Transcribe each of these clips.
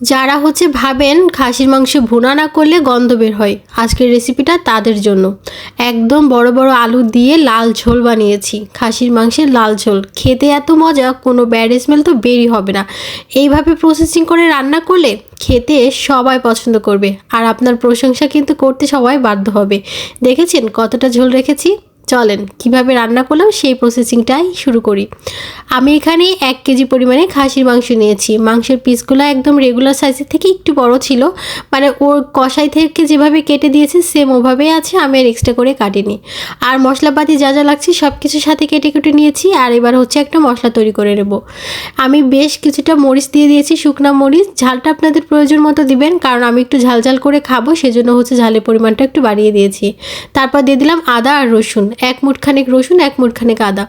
যারা হচ্ছে ভাবেন খাসির মাংস ভুনা না করলে গন্ধ বের হয়, আজকের রেসিপিটা তাদের জন্য। একদম বড় বড় আলু দিয়ে লাল ঝোল বানিয়েছি, খাসির মাংসের লাল ঝোল। খেতে এত মজা, কোনো ব্যাড স্মেল তো বেরই হবে না। এইভাবে প্রসেসিং করে রান্না করলে খেতে সবাই পছন্দ করবে, আর আপনার প্রশংসা কিন্তু করতে সবাই বাধ্য হবে। দেখেছেন কতটা ঝোল রেখেছি? চলেন, কীভাবে রান্না করলাম সেই প্রসেসিংটাই শুরু করি। আমি এখানে এক কেজি পরিমাণে খাসির মাংস নিয়েছি। মাংসের পিসগুলো একদম রেগুলার সাইজের থেকে একটু বড় ছিল। মানে ওর কষাই থেকে যেভাবে কেটে দিয়েছে সেম ওভাবেই আছে, আমি আর এক্সট্রা করে কাটিনি। আর মশলাপাতি যা যা লাগছে সব কিছুর সাথে কেটে কেটে নিয়েছি, আর এবার হচ্ছে একটা মশলা তৈরি করে নেব। আমি বেশ কিছুটা মরিচ দিয়ে দিয়েছি, শুকনা মরিচ। ঝালটা আপনাদের প্রয়োজন মতো দিবেন, কারণ আমি একটু ঝাল ঝাল করে খাব, সেজন্য হচ্ছে ঝালের পরিমাণটা একটু বাড়িয়ে দিয়েছি। তারপর দিয়ে দিলাম আদা আর রসুন। এক মুঠখানেক রসুন, এক মুঠখানেক আদা।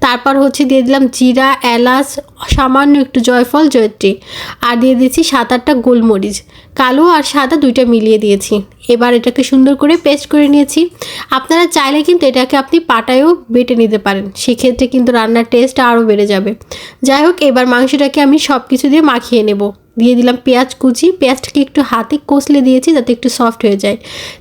তারপর হচ্ছে দিয়ে দিলাম জিরা, এলাচ, সামান্য একটু জয়ফল, জয়ত্রী। আর দিয়ে দিয়েছি সাত আটটা গোলমরিচ। কালো আর সাদা দুইটা মিলিয়ে দিয়েছি। এবার এটাকে সুন্দর করে পেস্ট করে নিয়েছি। আপনারা চাইলে কিন্তু এটাকে আপনি পাটায়ও বেটে নিতে পারেন। সেক্ষেত্রে কিন্তু রান্নার টেস্ট আরও বেড়ে যাবে। যাই হোক, এবার মাংসটাকে আমি সব কিছু দিয়ে মাখিয়ে নেব। দিয়ে দিলাম পেঁয়াজ কুচি। পেঁয়াজটাকে একটু হাতে কষলে দিয়েছি যাতে একটু সফট হয়ে যায়।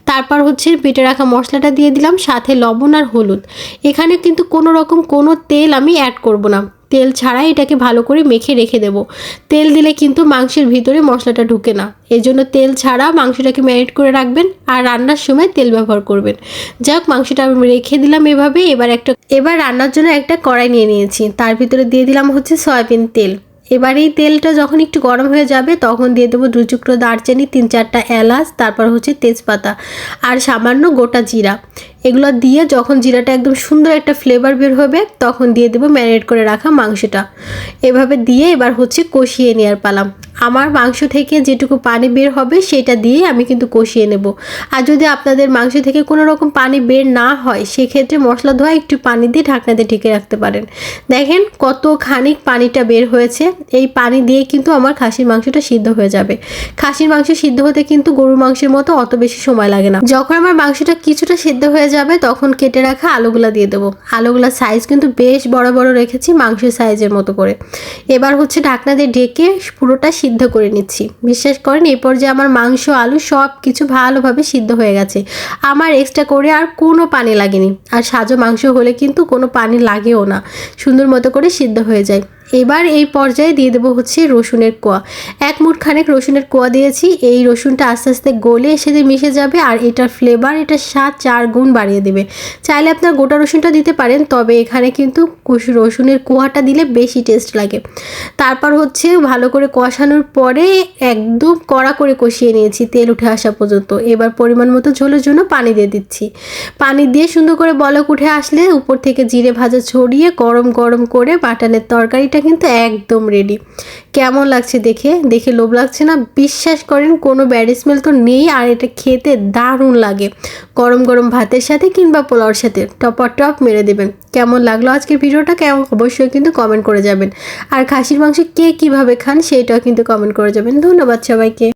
তারপর হচ্ছে বেটে রাখা মশলাটা দিয়ে দিলাম, সাথে লবণ আর হলুদ। এখানে কিন্তু কোনো রকম কোনো তেল আমি অ্যাড করব না। তেল ছাড়াই এটাকে ভালো করে মেখে রেখে দেব। তেল দিলে কিন্তু মাংসের ভিতরে মশলাটা ঢুকে না। এই জন্য তেল ছাড়া মাংসটাকে ম্যারিনেট করে রাখবেন আর রান্নার সময় তেল ব্যবহার করবেন। যাক, মাংসটা আমি রেখে দিলাম এভাবে। এবার একটা, এবার রান্নার জন্য একটা কড়াই নিয়ে নিয়েছি। তার ভিতরে দিয়ে দিলাম হচ্ছে সয়াবিন তেল। এবার এই তেলটা যখন একটু গরম হয়ে যাবে, তখন দিয়ে দেবো দু টুকরো দারচিনি, তিন চারটা এলাচ, তারপর হচ্ছে তেজপাতা আর সামান্য গোটা জিরা। এগুলো দিয়ে যখন জিরাটা একদম সুন্দর একটা ফ্লেভার বের হবে, তখন দিয়ে দেবো ম্যারিনেট করে রাখা মাংসটা। এভাবে দিয়ে এবার হচ্ছে কষিয়ে নেওয়ার পালাম আমার মাংস থেকে যেটুকু পানি বের হবে সেটা দিয়ে আমি কিন্তু কষিয়ে নেব। আর যদি আপনাদের মাংস থেকে কোনো রকম পানি বের না হয়, সেক্ষেত্রে মশলা ধোয়া, একটু পানি দিয়ে ঢাকনা দিয়ে ঢেকে রাখতে পারেন। দেখেন কত খানিক পানিটা বের হয়েছে। এই পানি দিয়ে কিন্তু আমার খাসির মাংসটা সিদ্ধ হয়ে যাবে। খাসির মাংস সিদ্ধ হতে কিন্তু গরুর মাংসের মতো অত বেশি সময় লাগে না। যখন আমার মাংসটা কিছুটা সিদ্ধ হয়ে যাবে, তখন কেটে রাখা আলুগুলা দিয়ে দেবো। আলুগুলার সাইজ কিন্তু বেশ বড় বড় রেখেছি মাংসের সাইজের মতো করে। এবার হচ্ছে ঢাকনা দিয়ে ঢেকে পুরোটা সিদ্ধ করে নিচ্ছি। বিশ্বাস করেন, এই পর্যায়ে আমার মাংস, আলু সব কিছু ভালোভাবে সিদ্ধ হয়ে গেছে। আমার এক্সট্রা করে আর কোনো পানি লাগেনি। আর সাজো মাংস হলে কিন্তু কোনো পানি লাগেও না। সুন্দর মতো করে সিদ্ধ হয়ে যায়। এবার এই পর্যায়ে দিয়ে দেবো হচ্ছে রসুনের কোয়া। এক মুঠ খানেক রসুনের কোয়া দিয়েছি, এই রসুনটা আস্তে আস্তে গলে এসে দিয়ে মিশে যাবে আর এটার ফ্লেভার এটা স্বাদ চার গুণ বাড়িয়ে দেবে। চাইলে আপনার গোটা রসুনটা দিতে পারেন, তবে এখানে কিন্তু রসুনের কোয়াটা দিলে বেশি টেস্ট লাগে। তারপর হচ্ছে ভালো করে কষানোর পরে একদম কড়া করে কষিয়ে নিয়েছি তেল উঠে আসা পর্যন্ত। এবার পরিমাণ মতো ঝোলের জন্য পানি দিয়ে দিচ্ছি। পানি দিয়ে সুন্দর করে বলক উঠে আসলে উপর থেকে জিরে ভাজা ছড়িয়ে গরম গরম করে বাটানের তরকারিটা কিন্তু একদম রেডি কেমন লাগছে দেখে? দেখে লোভ লাগছে না? বিশ্বাস করেন, কোনো ব্যাড স্মেল তো নেই আর এটা খেতে দারুণ লাগে। গরম গরম ভাতের সাথে কিংবা পোলাওর সাথে। টপার টপ মেরে দেবেন। কেমন লাগল আজকের ভিডিওটা? কেমন অবশ্যই কিন্তু কমেন্ট করে যাবেন। আর খাসির মাংস কে কীভাবে খান সেইটাও কিন্তু কমেন্ট করে যাবেন। ধন্যবাদ সবাইকে।